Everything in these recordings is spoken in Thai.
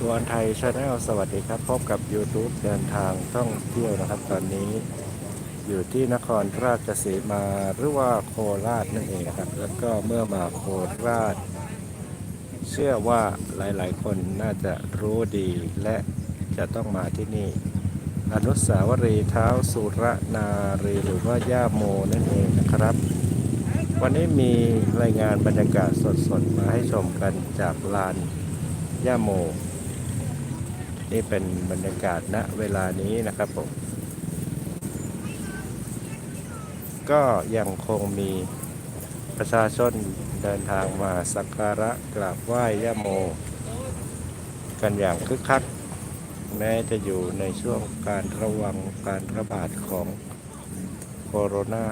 ตัวไทยชาแนลสวัสดีครับ พบกับ YouTube เดินทางท่องเที่ยวนะครับ ตอนนี้อยู่ที่นครราชสีมาหรือว่าโคราชนั่นเองครับ แล้วก็เมื่อมาโคราช เชื่อว่าหลายๆ คนน่าจะรู้ดีและจะต้องมาที่นี่ อนุสาวรีย์เท้าสุรนารีหรือว่าย่าโมนั่นเองนะครับ วันนี้มีรายงานบรรยากาศสดๆ มาให้ชมกันจากลานย่าโม นี่เป็นบรรยากาศณเวลานี้นะครับผม ก็ยังคงมีประชาชนเดินทางมาสักการะกราบไหว้ย่าโม กันอย่างคึกคัก แม้จะอยู่ในช่วงการระวังการระบาดของโคโรนา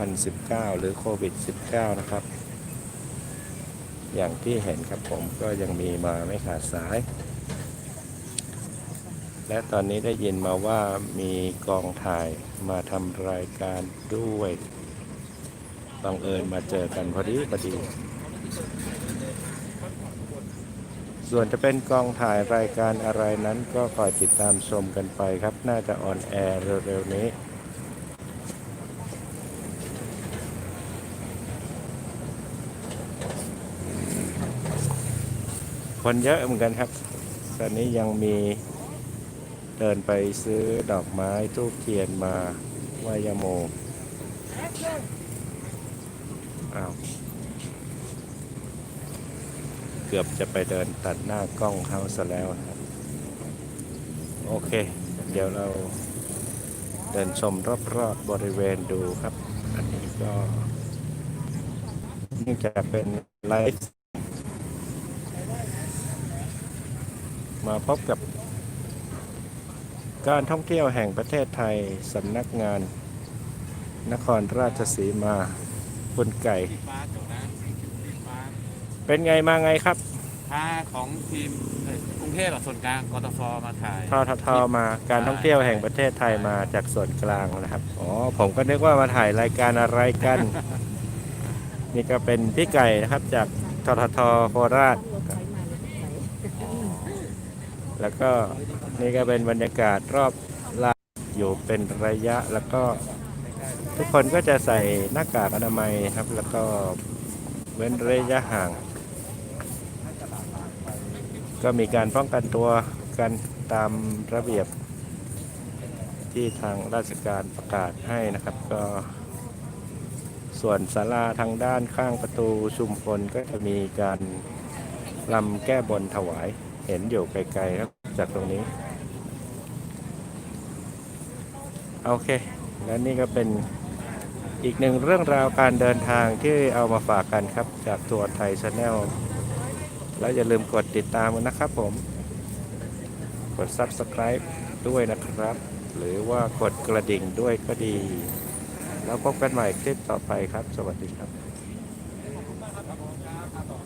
2019 หรือโควิด -19 นะครับ อย่างที่เห็นครับผมก็ยังมีมาไม่ขาดสาย และตอนนี้ได้ยินมาว่ามีกองถ่ายมาทำรายการด้วย บังเอิญมาเจอกันพอดีพอดี ส่วนจะเป็นกองถ่ายรายการอะไรนั้นก็คอยติดตามชมกันไปครับ น่าจะออนแอร์เร็วๆนี้คนเยอะเหมือนกันครับ ตอนนี้ยังมี เดินไปซื้อดอกไม้ทูบเทียนมาไหว้ยโมอ้าวเกือบจะไปเดินตัดหน้ากล้องเขาซะแล้วครับโอเค เดี๋ยวเราเดินชมรอบๆบริเวณดูครับ อันนี้ก็นี่จะเป็นไลฟ์มาพบกับ การท่องเที่ยวแห่งประเทศไทยสำนักงาน นครราชสีมาคุณไก่ฟ้าจบนะฟ้าเป็นไงมาไงครับพาของทีมเอ่อกรุงเทพกับส่วนกลางกทฟมาถ่ายทททมาการท่องเที่ยวแห่งประเทศไทยมาจากส่วนกลางนะครับอ๋อผมก็นึกว่ามาถ่ายรายการอะไรกัน นี่ก็เป็นพี่ไก่นะครับจากทททโคราช แล้วก็นี่ก็เป็นบรรยากาศรอบลานอยู่เป็นระยะแล้วก็ทุกคนก็จะใส่หน้ากากอนามัยครับ แล้วก็เว้นระยะห่าง ก็มีการป้องกันตัวกันตามระเบียบ ที่ทางราชการประกาศให้นะครับ ก็ส่วนศาลาทางด้านข้างประตูชุมพลก็จะมีการลำแก้บนถวาย เห็นอยู่ไกลๆครับจากตรงนี้ โอเค และนี่ก็เป็นอีกหนึ่งเรื่องราวการเดินทางที่เอามาฝากกันครับ จากตัวไทยชาแนลแล้วอย่าลืมกดติดตามกันนะครับผม กด Subscribe ด้วยนะครับ หรือว่ากดกระดิ่งด้วยก็ดี แล้วพบกันใหม่คลิปต่อไปครับ สวัสดีครับ